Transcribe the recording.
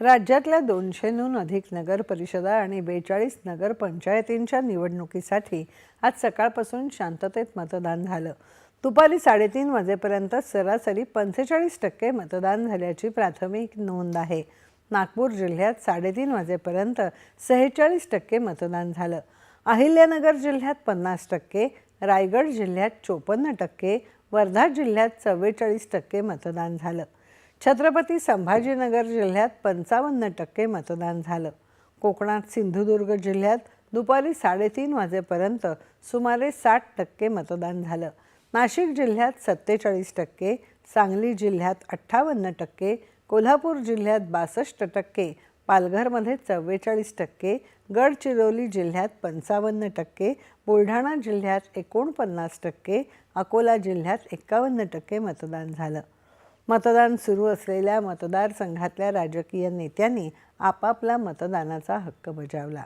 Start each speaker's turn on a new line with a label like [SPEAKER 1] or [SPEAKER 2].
[SPEAKER 1] राज्यातल्या दोनशेहून अधिक नगर परिषदा आणि बेचाळीस नगरपंचायतींच्या निवडणुकीसाठी आज सकाळपासून शांततेत मतदान झालं. दुपारी साडेतीन वाजेपर्यंत सरासरी पंचेचाळीस टक्के मतदान झाल्याची प्राथमिक नोंद आहे. नागपूर जिल्ह्यात साडेतीन वाजेपर्यंत सेहेचाळीस टक्के मतदान झालं. अहिल्यानगर जिल्ह्यात पन्नास टक्के रायगड जिल्ह्यात चोपन्न टक्के वर्धा जिल्ह्यात चव्वेचाळीस टक्के मतदान झालं. छत्रपती संभाजीनगर जिल्ह्यात पंचावन्न टक्के मतदान झालं. कोकणात सिंधुदुर्ग जिल्ह्यात दुपारी साडेतीन वाजेपर्यंत सुमारे साठ टक्के मतदान झालं. नाशिक जिल्ह्यात सत्तेचाळीस टक्के सांगली जिल्ह्यात अठ्ठावन्न टक्के कोल्हापूर जिल्ह्यात बासष्ट टक्के पालघरमध्ये चव्वेचाळीस टक्के गडचिरोली जिल्ह्यात पंचावन्न टक्के बुलढाणा जिल्ह्यात एकोणपन्नास टक्के अकोला जिल्ह्यात एक्कावन्न टक्के मतदान झालं. मतदान सुरू असलेल्या मतदारसंघातल्या राजकीय नेत्यांनी आपापला मतदानाचा हक्क बजावला.